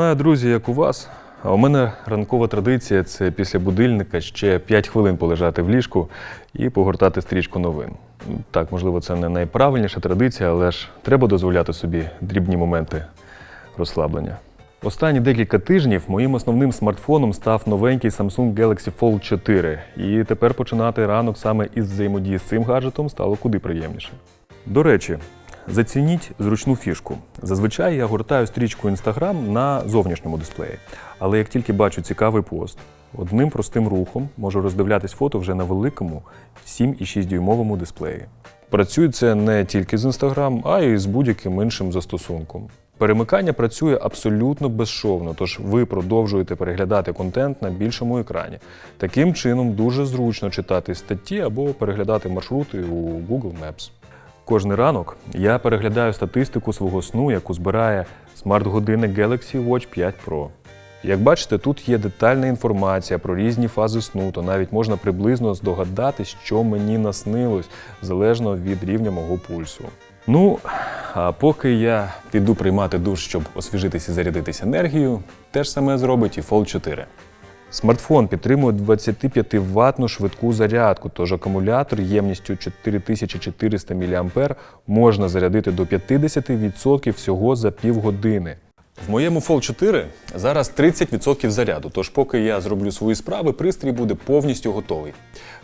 Знаю, друзі, як у вас. А у мене ранкова традиція це після будильника ще 5 хвилин полежати в ліжку і погортати стрічку новин. Так, можливо, це не найправильніша традиція, але ж треба дозволяти собі дрібні моменти розслаблення. Останні декілька тижнів моїм основним смартфоном став новенький Samsung Galaxy Fold 4. І тепер починати ранок саме із взаємодії з цим гаджетом стало куди приємніше. До речі, зацініть зручну фішку. Зазвичай я гортаю стрічку Instagram на зовнішньому дисплеї. Але як тільки бачу цікавий пост, одним простим рухом можу роздивлятись фото вже на великому 7,6 дюймовому дисплеї. Працює це не тільки з Instagram, а й з будь-яким іншим застосунком. Перемикання працює абсолютно безшовно, тож ви продовжуєте переглядати контент на більшому екрані. Таким чином дуже зручно читати статті або переглядати маршрути у Google Maps. Кожний ранок я переглядаю статистику свого сну, яку збирає смарт-годинник Galaxy Watch 5 Pro. Як бачите, тут є детальна інформація про різні фази сну, то навіть можна приблизно здогадати, що мені наснилось, залежно від рівня мого пульсу. Ну, а поки я піду приймати душ, щоб освіжитись і зарядитись енергією, те ж саме зробить і Fold 4. Смартфон підтримує 25 ваттну швидку зарядку, тож акумулятор ємністю 4400 мАh можна зарядити до 50% всього за півгодини. В моєму Fold 4 зараз 30% заряду, тож поки я зроблю свої справи, пристрій буде повністю готовий.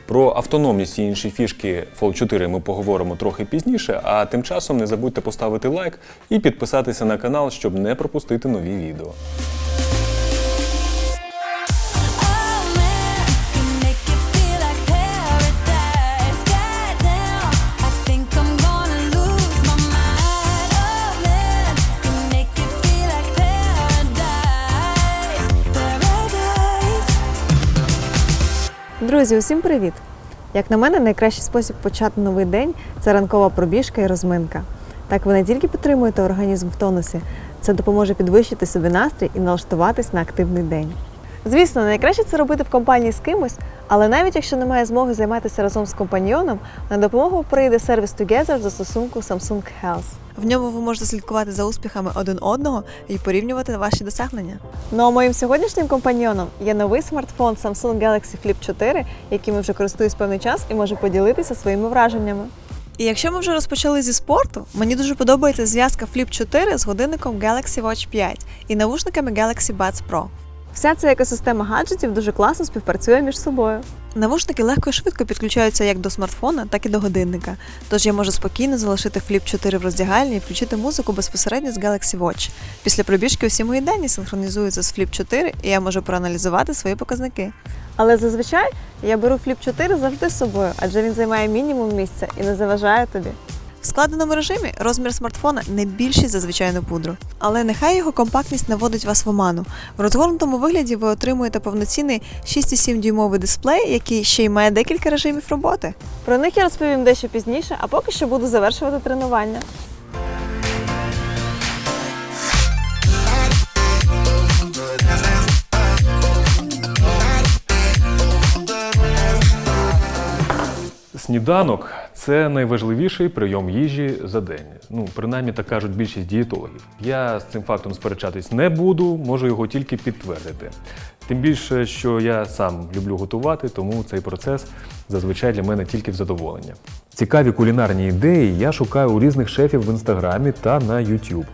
Про автономність і інші фішки Fold 4 ми поговоримо трохи пізніше, а тим часом не забудьте поставити лайк і підписатися на канал, щоб не пропустити нові відео. Друзі, усім привіт! Як на мене, найкращий спосіб почати новий день це ранкова пробіжка і розминка. Так ви не тільки підтримуєте організм в тонусі, це допоможе підвищити собі настрій і налаштуватись на активний день. Звісно, найкраще це робити в компанії з кимось, але навіть якщо немає змоги займатися разом з компаньйоном, на допомогу прийде сервіс Together в застосунку Samsung Health. В ньому ви можете слідкувати за успіхами один одного і порівнювати ваші досягнення. Ну а моїм сьогоднішнім компаньйоном є новий смартфон Samsung Galaxy Flip 4, яким я вже користуюсь певний час і можу поділитися своїми враженнями. І якщо ми вже розпочали зі спорту, мені дуже подобається зв'язка Flip 4 з годинником Galaxy Watch 5 і навушниками Galaxy Buds Pro. Вся ця екосистема гаджетів дуже класно співпрацює між собою. Навушники легко і швидко підключаються як до смартфона, так і до годинника. Тож я можу спокійно залишити Flip 4 в роздягальні і включити музику безпосередньо з Galaxy Watch. Після пробіжки усі мої дані синхронізуються з Flip 4, і я можу проаналізувати свої показники. Але зазвичай я беру Flip 4 завжди з собою, адже він займає мінімум місця і не заважає тобі. В складеному режимі розмір смартфона не більший за звичайну пудру. Але нехай його компактність наводить вас в оману. В розгорнутому вигляді ви отримуєте повноцінний 6,7 дюймовий дисплей, який ще й має декілька режимів роботи. Про них я розповім дещо пізніше, а поки що буду завершувати тренування. Сніданок це найважливіший прийом їжі за день. Ну, принаймні так кажуть більшість дієтологів. Я з цим фактом сперечатись не буду, можу його тільки підтвердити. Тим більше, що я сам люблю готувати, тому цей процес зазвичай для мене тільки в задоволення. Цікаві кулінарні ідеї я шукаю у різних шефів в інстаграмі та на YouTube.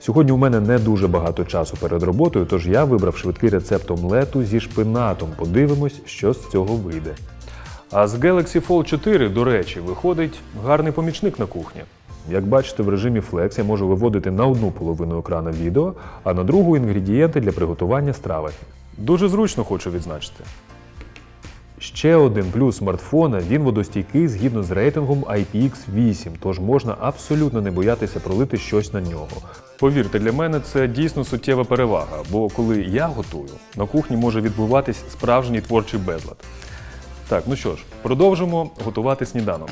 Сьогодні у мене не дуже багато часу перед роботою, тож я вибрав швидкий рецепт омлету зі шпинатом. Подивимось, що з цього вийде. А з Galaxy Fold 4, до речі, виходить гарний помічник на кухні. Як бачите, в режимі Flex я можу виводити на одну половину екрана відео, а на другу інгредієнти для приготування страви. Дуже зручно хочу відзначити. Ще один плюс смартфона він водостійкий згідно з рейтингом IPX8, тож можна абсолютно не боятися пролити щось на нього. Повірте, для мене це дійсно суттєва перевага, бо коли я готую, на кухні може відбуватись справжній творчий безлад. Так, ну що ж, продовжимо готувати сніданок.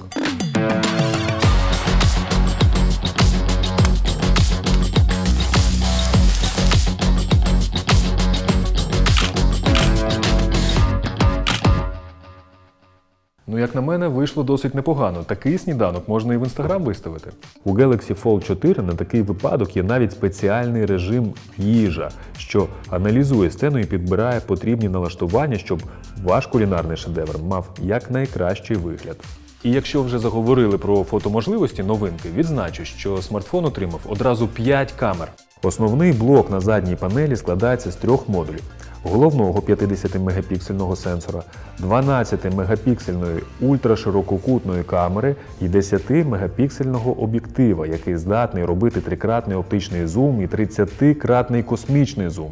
Ну, як на мене, вийшло досить непогано. Такий сніданок можна і в інстаграм виставити. У Galaxy Fold 4 на такий випадок є навіть спеціальний режим їжа, що аналізує сцену і підбирає потрібні налаштування, щоб ваш кулінарний шедевр мав якнайкращий вигляд. І якщо вже заговорили про фотоможливості новинки, відзначу, що смартфон отримав одразу 5 камер. Основний блок на задній панелі складається з трьох модулів: головного 50-мегапіксельного сенсора, 12-мегапіксельної ультраширококутної камери і 10-мегапіксельного об'єктива, який здатний робити трикратний оптичний зум і 30-кратний космічний зум.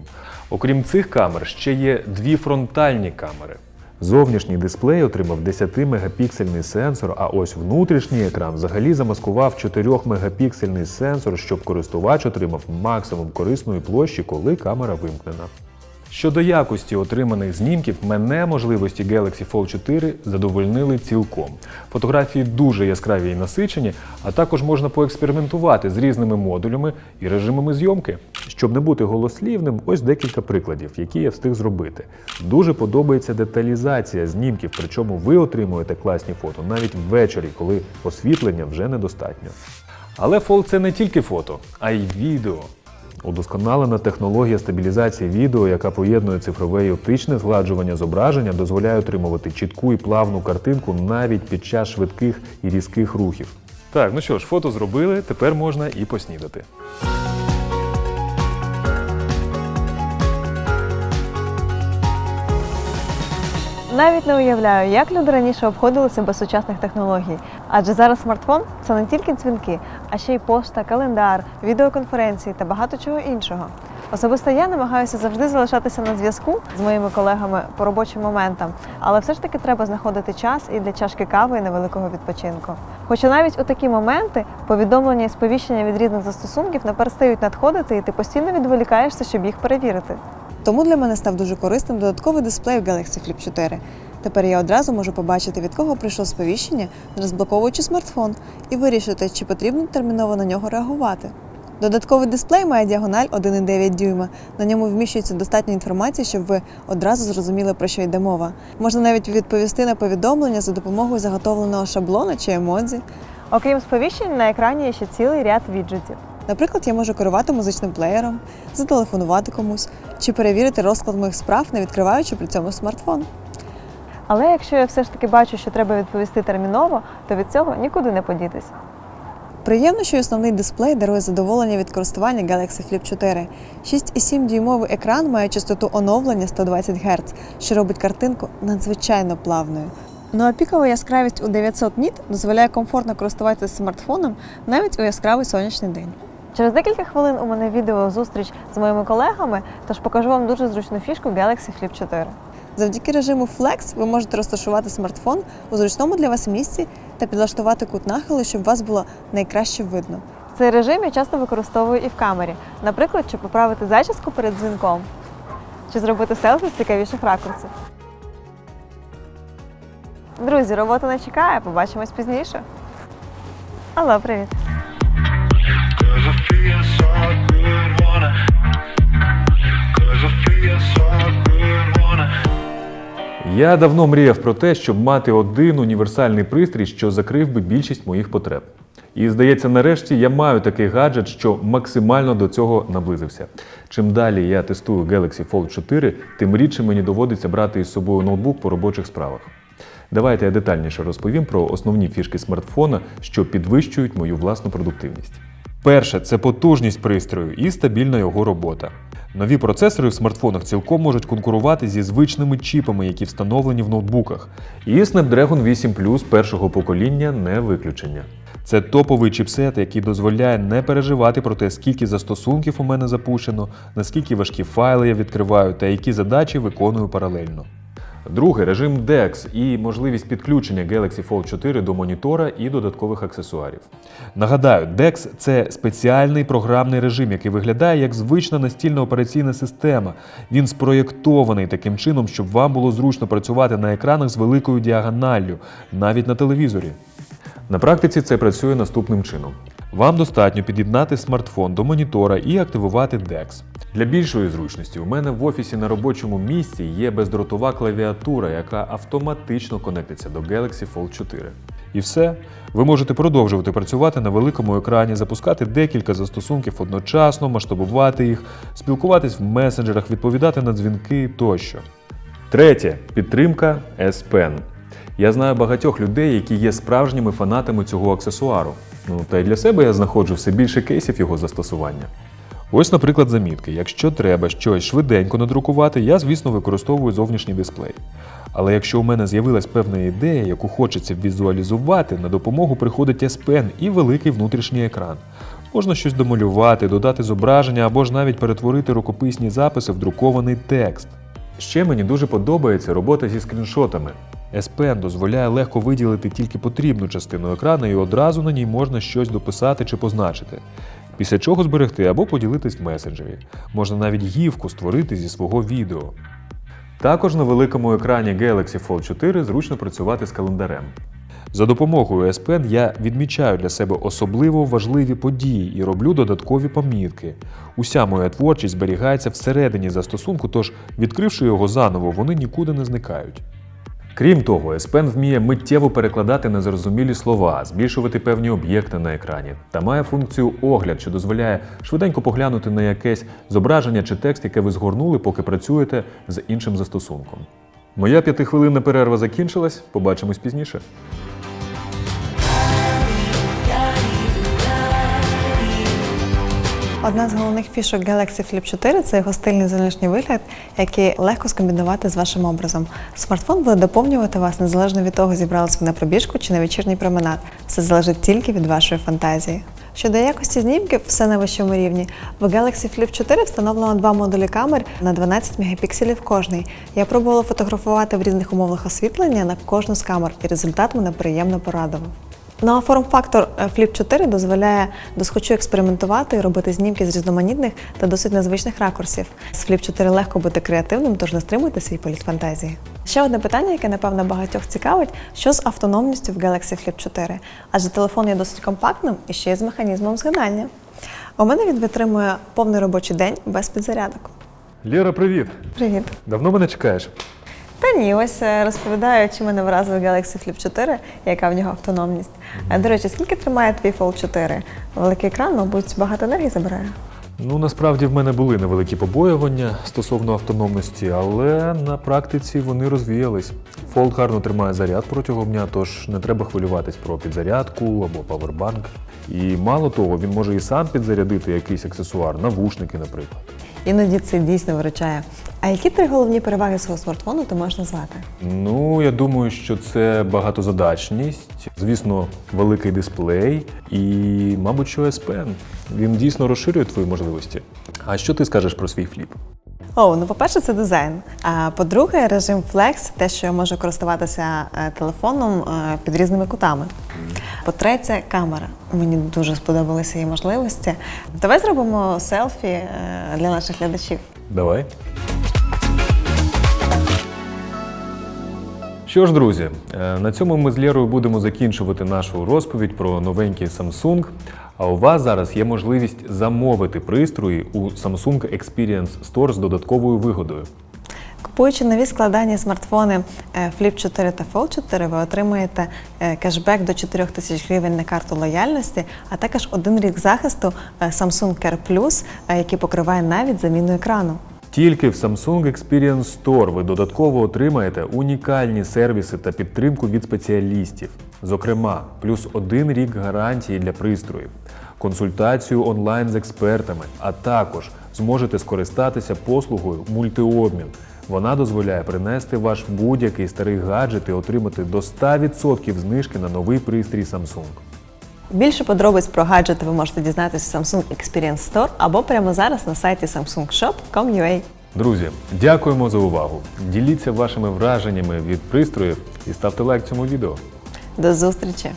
Окрім цих камер, ще є дві фронтальні камери. Зовнішній дисплей отримав 10-мегапіксельний сенсор, а ось внутрішній екран взагалі замаскував 4-мегапіксельний сенсор, щоб користувач отримав максимум корисної площі, коли камера вимкнена. Щодо якості отриманих знімків, мене можливості Galaxy Fold 4 задовольнили цілком. Фотографії дуже яскраві і насичені, а також можна поекспериментувати з різними модулями і режимами зйомки. Щоб не бути голослівним, ось декілька прикладів, які я встиг зробити. Дуже подобається деталізація знімків, причому ви отримуєте класні фото навіть ввечері, коли освітлення вже недостатньо. Але Fold – це не тільки фото, а й відео. Удосконалена технологія стабілізації відео, яка поєднує цифрове і оптичне згладжування зображення, дозволяє отримувати чітку і плавну картинку навіть під час швидких і різких рухів. Так, ну що ж, фото зробили, тепер можна і поснідати. Навіть не уявляю, як люди раніше обходилися без сучасних технологій. Адже зараз смартфон це не тільки дзвінки, а ще й пошта, календар, відеоконференції та багато чого іншого. Особисто я намагаюся завжди залишатися на зв'язку з моїми колегами по робочим моментам, але все ж таки треба знаходити час і для чашки кави і невеликого відпочинку. Хоча навіть у такі моменти повідомлення і сповіщення від різних застосунків не перестають надходити, і ти постійно відволікаєшся, щоб їх перевірити. Тому для мене став дуже корисним додатковий дисплей в Galaxy Flip 4. Тепер я одразу можу побачити, від кого прийшло сповіщення, розблоковуючи смартфон, і вирішити, чи потрібно терміново на нього реагувати. Додатковий дисплей має діагональ 1,9 дюйма. На ньому вміщується достатньо інформації, щоб ви одразу зрозуміли, про що йде мова. Можна навіть відповісти на повідомлення за допомогою заготовленого шаблона чи емодзі. Окрім сповіщень, на екрані є ще цілий ряд віджитів. Наприклад, я можу керувати музичним плеєром, зателефонувати комусь чи перевірити розклад моїх справ, не відкриваючи при цьому смартфон. Але якщо я все ж таки бачу, що треба відповісти терміново, то від цього нікуди не подітись. Приємно, що основний дисплей дарує задоволення від користування Galaxy Flip 4. 6,7 дюймовий екран має частоту оновлення 120 Гц, що робить картинку надзвичайно плавною. Ну а пікова яскравість у 900 ніт дозволяє комфортно користуватися смартфоном навіть у яскравий сонячний день. Через декілька хвилин у мене відео зустріч з моїми колегами, тож покажу вам дуже зручну фішку Galaxy Flip 4. Завдяки режиму Flex ви можете розташувати смартфон у зручному для вас місці та підлаштувати кут нахилу, щоб вас було найкраще видно. Цей режим я часто використовую і в камері, наприклад, щоб поправити зачіску перед дзвінком чи зробити селфі з цікавіших ракурсів. Друзі, робота не чекає, побачимось пізніше. Алло, привіт. Я давно мріяв про те, щоб мати один універсальний пристрій, що закрив би більшість моїх потреб. І здається, нарешті я маю такий гаджет, що максимально до цього наблизився. Чим далі я тестую Galaxy Fold 4, тим рідше мені доводиться брати із собою ноутбук по робочих справах. Давайте я детальніше розповім про основні фішки смартфона, що підвищують мою власну продуктивність. Перше це потужність пристрою і стабільна його робота. Нові процесори в смартфонах цілком можуть конкурувати зі звичними чіпами, які встановлені в ноутбуках. І Snapdragon 8 Plus першого покоління не виключення. Це топовий чіпсет, який дозволяє не переживати про те, скільки застосунків у мене запущено, наскільки важкі файли я відкриваю та які задачі виконую паралельно. Друге режим DeX і можливість підключення Galaxy Fold 4 до монітора і додаткових аксесуарів. Нагадаю, DeX – це спеціальний програмний режим, який виглядає як звична настільна операційна система. Він спроєктований таким чином, щоб вам було зручно працювати на екранах з великою діагоналлю, навіть на телевізорі. На практиці це працює наступним чином. Вам достатньо під'єднати смартфон до монітора і активувати DeX. Для більшої зручності у мене в офісі на робочому місці є бездротова клавіатура, яка автоматично конектиться до Galaxy Fold 4. І все. Ви можете продовжувати працювати на великому екрані, запускати декілька застосунків одночасно, масштабувати їх, спілкуватись в месенджерах, відповідати на дзвінки тощо. Третє підтримка S Pen. Я знаю багатьох людей, які є справжніми фанатами цього аксесуару. Ну та й для себе я знаходжу все більше кейсів його застосування. Ось, наприклад, замітки. Якщо треба щось швиденько надрукувати, я, звісно, використовую зовнішній дисплей. Але якщо у мене з'явилась певна ідея, яку хочеться візуалізувати, на допомогу приходить S Pen і великий внутрішній екран. Можна щось домалювати, додати зображення або ж навіть перетворити рукописні записи в друкований текст. Ще мені дуже подобається робота зі скріншотами. S Pen дозволяє легко виділити тільки потрібну частину екрану і одразу на ній можна щось дописати чи позначити. Після чого зберегти або поділитись в месенджері. Можна навіть гівку створити зі свого відео. Також на великому екрані Galaxy Fold 4 зручно працювати з календарем. За допомогою S Pen я відмічаю для себе особливо важливі події і роблю додаткові помітки. Уся моя творчість зберігається всередині застосунку, тож, відкривши його заново, вони нікуди не зникають. Крім того, S Pen вміє миттєво перекладати незрозумілі слова, збільшувати певні об'єкти на екрані та має функцію огляд, що дозволяє швиденько поглянути на якесь зображення чи текст, яке ви згорнули, поки працюєте з іншим застосунком. Моя п'ятихвилинна перерва закінчилась. Побачимось пізніше. Одна з головних фішок Galaxy Flip 4 це його стильний зовнішній вигляд, який легко скомбінувати з вашим образом. Смартфон буде доповнювати вас незалежно від того, зібрались ви на пробіжку чи на вечірній променад. Все залежить тільки від вашої фантазії. Щодо якості знімків, все на вищому рівні. В Galaxy Flip 4 встановлено два модулі камер на 12 мегапікселів кожний. Я пробувала фотографувати в різних умовах освітлення на кожну з камер, і результат мене приємно порадував. Ну а форм-фактор е, Flip 4 дозволяє досхочу експериментувати і робити знімки з різноманітних та досить незвичних ракурсів. З Flip 4 легко бути креативним, тож не стримуйте свій політ фантазії. Ще одне питання, яке напевно багатьох цікавить, що з автономністю в Galaxy Flip 4? Адже телефон є досить компактним і ще й з механізмом згинання. У мене він витримує повний робочий день без підзарядок. Лєра, привіт! Привіт! Давно мене чекаєш? Та ні, ось е, розповідаю, чи мене вразив Galaxy Flip 4, яка в нього автономність. Е, До речі, скільки тримає твій Fold 4? Великий екран, мабуть, багато енергії забирає. Ну, насправді в мене були невеликі побоювання стосовно автономності, але на практиці вони розвіялись. Fold гарно тримає заряд протягом дня, тож не треба хвилюватись про підзарядку або павербанк. І мало того, він може і сам підзарядити якийсь аксесуар, навушники, наприклад. Іноді це дійсно виручає. А які три головні переваги свого смартфону ти можеш назвати? Ну, я думаю, що це багатозадачність, звісно, великий дисплей і, мабуть, що Pen. Він дійсно розширює твої можливості. А що ти скажеш про свій фліп? О, ну по-перше, це дизайн. А по-друге, режим Flex, те, що я можу користуватися е, телефоном е, під різними кутами. По-третє, камера. Мені дуже сподобалися її можливості. Давай зробимо селфі е, для наших глядачів. Давай. Що ж, друзі, е, на цьому ми з Лєрою будемо закінчувати нашу розповідь про новенький Samsung. А у вас зараз є можливість замовити пристрої у Samsung Experience Store з додатковою вигодою. Купуючи нові складені смартфони е, Flip 4 та Fold 4, ви отримуєте е, кешбек до 4 тисяч гривень на карту лояльності, а також один рік захисту Samsung Care Plus, який покриває навіть заміну екрану. Тільки в Samsung Experience Store ви додатково отримаєте унікальні сервіси та підтримку від спеціалістів. Зокрема, плюс один рік гарантії для пристроїв, консультацію онлайн з експертами, а також зможете скористатися послугою мультиобмін. Вона дозволяє принести ваш будь-який старий гаджет і отримати до 100% знижки на новий пристрій Samsung. Більше подробиць про гаджети ви можете дізнатися в Samsung Experience Store або прямо зараз на сайті samsungshop.com.ua. Друзі, дякуємо за увагу. Діліться вашими враженнями від пристроїв і ставте лайк цьому відео. До зустрічі!